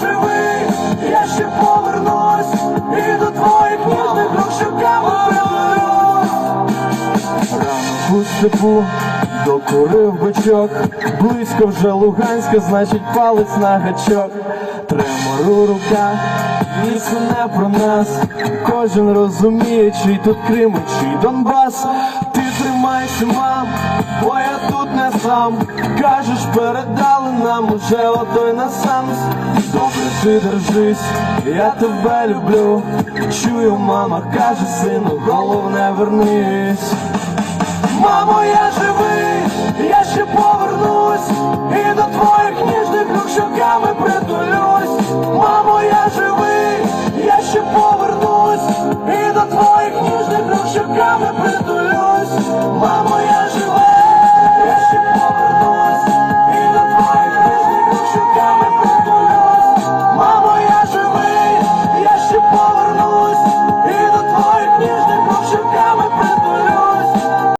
живи, я ще повернусь, і до твоїх ніжних рук шукав Ранку степу докурив бочок, близько вже Луганська, значить палець на гачок, тремору рука, місце не про нас, кожен розуміє, чий тут Крим, чий Донбас. Ти тримайся, мам, бо я тут не сам. Кажеш, передали нам уже отой на сам ти держись, я тебе люблю. Чую, мама каже, сину, головне вернись. Мамо, я живий, я ще повернусь, і до твоїх ніжних рук щоками притулюсь. Мамо, я живий, я ще повернусь, і до твоїх ніжних рук щоками притулюсь. Мамо,